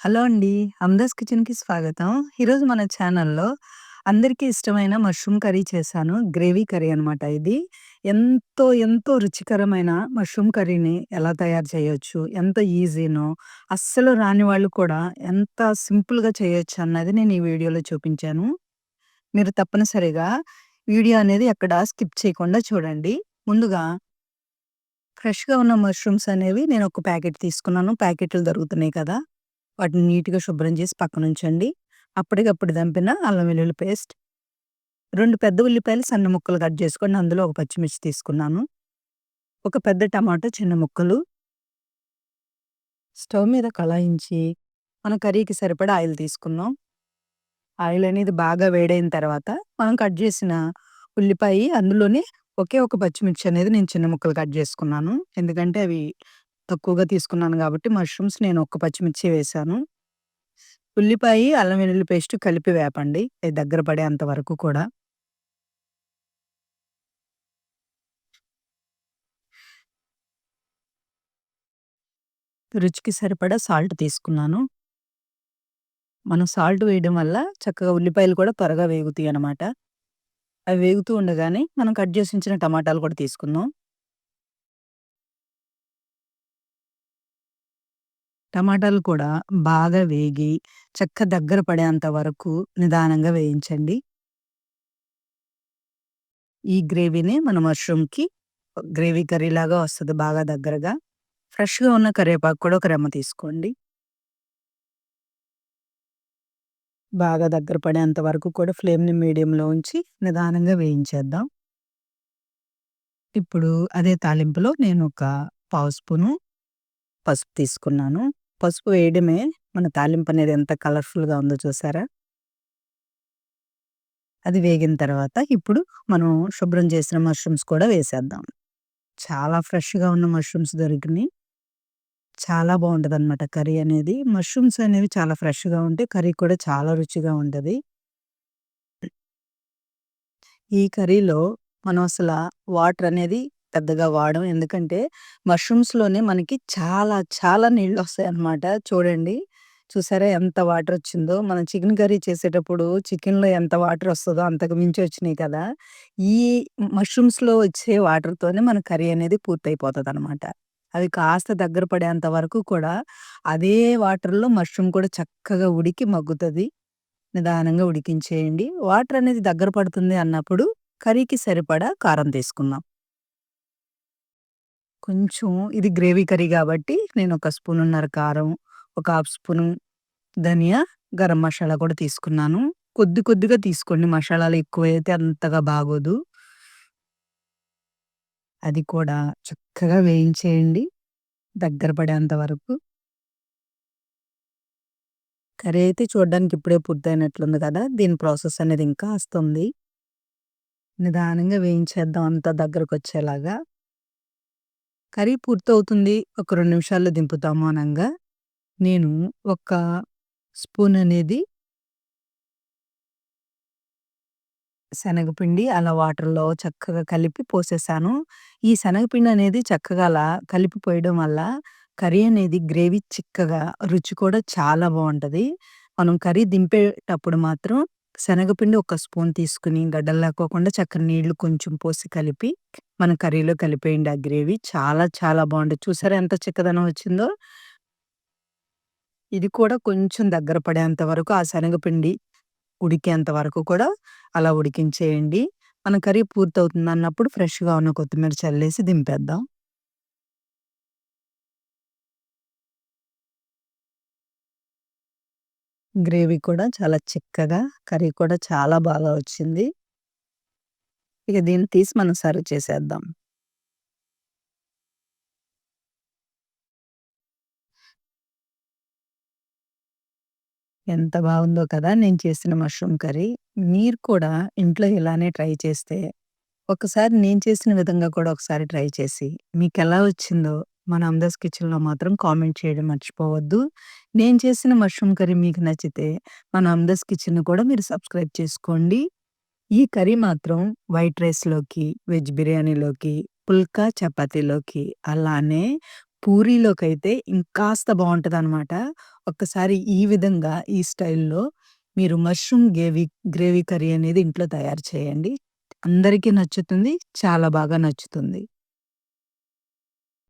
Hello అండి. అమ్దాస్ కిచెన్‌కి స్వాగతం. ఈరోజు మన ఛానల్‌లో అందరికీ ఇష్టమైన మష్రూమ్ కర్రీ చేశాను. గ్రేవీ కర్రీ అనమాట ఇది. ఎంతో, ఎంతో రుచికరమైన మష్రూమ్ కర్రీని ఎలా తయారు చేయొచ్చు, ఎంత ఈజీనో, అస్సలు రాని వాళ్ళు కూడా ఎంత సింపుల్‌గా చేయొచ్చు అన్నది నేను ఈ వీడియోలో చూపించాను. మీరు తప్పనిసరిగా వీడియో అనేది ఎక్కడ స్కిప్ చేయకుండా చూడండి. ముందుగా ఫ్రెష్‌గా ఉన్న మష్రూమ్స్ అనేవి నేను ఒక ప్యాకెట్ తీసుకున్నాను. ప్యాకెట్లు దొరుకుతున్నాయి కదా! వాటిని నీట్‌గా శుభ్రం చేసి పక్కనుంచండి. అప్పటికప్పుడు దంపిన అల్లం వెల్లుల్లి పేస్ట్. రెండు పెద్ద ఉల్లిపాయలు సన్న ముక్కలు కట్ చేసుకోండి. అందులో ఒక పచ్చిమిర్చి తీసుకున్నాను. ఒక పెద్ద టమాటా చిన్న ముక్కలు. స్టవ్ మీద కళాయించి మన కర్రీకి సరిపడా ఆయిల్ తీసుకున్నాం ఆయిల్ అనేది బాగా వేడైన తర్వాత మనం కట్ చేసిన ఉల్లిపాయ అందులోనే ఒకే ఒక పచ్చిమిర్చి అనేది నేను చిన్న ముక్కలు కట్ చేసుకున్నాను. ఎందుకంటే అవి తక్కువగా తీసుకున్నాను కాబట్టి మష్రూమ్స్ నేను ఒక్క పచ్చిమిర్చి వేశాను. ఉల్లిపాయి, అల్లం వెల్లుల్లి పేస్ట్ కలిపి వేపండి. అది దగ్గర పడేంత వరకు కూడా. రుచికి సరిపడా సాల్ట్ తీసుకున్నాను. మనం సాల్ట్ వేయడం వల్ల చక్కగా ఉల్లిపాయలు కూడా త్వరగా వేగుతాయనమాట. అవి వేగుతూ ఉండగానే మనం కట్ చేసి ఉంచిన టమాటాలు కూడా తీసుకుందాం. టమాటాలు కూడా బాగా వేగి చక్క దగ్గర పడేంత వరకు నిదానంగా వేయించండి. ఈ గ్రేవీని మన మష్రూమ్‌కి గ్రేవీ కర్రీలాగా వస్తది బాగా దగ్గరగా. ఫ్రెష్‌గా ఉన్న కరివేపాకు కూడా ఒక రెమ్మ తీసుకోండి. బాగా దగ్గర పడేంత వరకు కూడా ఫ్లేమ్‌ని మీడియంలో ఉంచి నిదానంగా వేయించేద్దాం. ఇప్పుడు అదే తాలింపులో నేను ఒక పావు స్పూను పసుపు తీసుకున్నాను. పసుపు వేయడమే మన తాలింపు అనేది ఎంత కలర్‌ఫుల్‌గా ఉందో చూసారా? అది వేగిన తర్వాత ఇప్పుడు మనం శుభ్రం చేసిన మష్రూమ్స్ కూడా వేసేద్దాం. చాలా ఫ్రెష్‌గా ఉన్న మష్రూమ్స్ దొరికినాయి చాలా బాగుంటుంది అనమాట కర్రీ అనేది. మష్రూమ్స్ అనేవి చాలా ఫ్రెష్‌గా ఉంటే కర్రీ కూడా చాలా రుచిగా ఉంటుంది ఈ కర్రీలో మనం అసలు వాటర్ అనేది పెద్దగా వాడం. ఎందుకంటే మష్రూమ్స్‌లోనే మనకి చాలా చాలా నీళ్ళొస్తాయన్నమాట. చూడండి. చూసారా ఎంత వాటర్ వచ్చిందో? మనం చికెన్ కర్రీ చేసేటప్పుడు చికెన్‌లో ఎంత వాటర్ వస్తుందో అంతకు మించి వచ్చినాయి కదా! ఈ మష్రూమ్స్‌లో వచ్చే వాటర్‌తోనే మన కర్రీ అనేది పూర్తయిపోతదనమాట. అవి కాస్త దగ్గర పడేంత వరకు కూడా అదే వాటర్‌లో మష్రూమ్ కూడా చక్కగా ఉడికి మగ్గుతది. నిదానంగా ఉడికించేయండి. వాటర్ అనేది దగ్గర పడుతుంది అన్నప్పుడు కర్రీకి సరిపడా కారం తీసుకుందాం. కొంచెం ఇది గ్రేవీ కర్రీ కాబట్టి నేను ఒక స్పూనున్నర కారం, ఒక హాఫ్ స్పూను ధనియా, గరం మసాలా కూడా తీసుకున్నాను. కొద్ది కొద్దిగా తీసుకోండి. మసాలాలు ఎక్కువైతే అంతగా బాగోదు. అది కూడా చక్కగా వేయించేయండి. దగ్గర పడేంత వరకు. కర్రీ అయితే చూడడానికి ఇప్పుడే పూర్తయినట్లుంది కదా! దీని ప్రాసెస్ అనేది ఇంకా వస్తుంది. నిదానంగా వేయించేద్దాం అంతా దగ్గరకొచ్చేలాగా. కర్రీ పూర్తవుతుంది. ఒక రెండు నిమిషాల్లో దింపుతాము అనంగా నేను ఒక స్పూన్ అనేది శనగపిండి అలా వాటర్‌లో చక్కగా కలిపి పోసేసాను. ఈ శనగపిండి అనేది చక్కగా అలా కలిపి పోయడం వల్ల కర్రీ అనేది గ్రేవీ చిక్కగా రుచి కూడా చాలా బాగుంటుంది మనం కర్రీ దింపేటప్పుడు మాత్రం శనగపిండి ఒక స్పూన్ తీసుకొని గడ్డలు లేకోకుండా చక్కని నీళ్ళు కొంచెం పోసి కలిపి మన కర్రీలో కలిపేయండి ఆ గ్రేవీ. చాలా చాలా బాగుంటుంది చూసారా ఎంత చిక్కదనం వచ్చిందో? ఇది కూడా కొంచెం దగ్గర పడేంత వరకు ఆ శనగపిండి ఉడికేంత వరకు కూడా అలా ఉడికించేయండి. మన కర్రీ పూర్తవుతుంది అన్నప్పుడు ఫ్రెష్‌గా ఉన్న కొత్తిమీర చల్లేసి దింపేద్దాం. గ్రేవీ కూడా చాలా చిక్కగా, కర్రీ కూడా చాలా బాగా వచ్చింది. ఇక దీన్ని తీసి మనం సర్వ్ చేసేద్దాం. ఎంత బాగుందో కదా! నేను చేసిన మష్రూమ్ కర్రీ. మీరు కూడా ఇంట్లో ఇలానే ట్రై చేస్తే, ఒకసారి నేను చేసిన విధంగా కూడా ఒకసారి ట్రై చేసి, మీకు ఎలా వచ్చిందో మన అమ్దాస్ కిచెన్‌లో మాత్రం కామెంట్ చేయడం మర్చిపోవద్దు. నేను చేసిన మష్రూమ్ కర్రీ మీకు నచ్చితే మన అమ్దాస్ కిచెన్ కూడా మీరు సబ్స్క్రైబ్ చేసుకోండి. ఈ కర్రీ మాత్రం వైట్ రైస్‌లోకి, వెజ్ బిర్యానీలోకి, పుల్కా చపాతీలోకి, అలానే పూరీలోకైతే ఇంకాస్త బావుంటదనమాట. ఒక్కసారి ఈ విధంగా ఈ స్టైల్‌లో మీరు మష్రూమ్ గ్రేవీ గ్రేవీ కర్రీ అనేది ఇంట్లో తయారు చేయండి. అందరికీ నచ్చుతుంది. చాలా బాగా నచ్చుతుంది.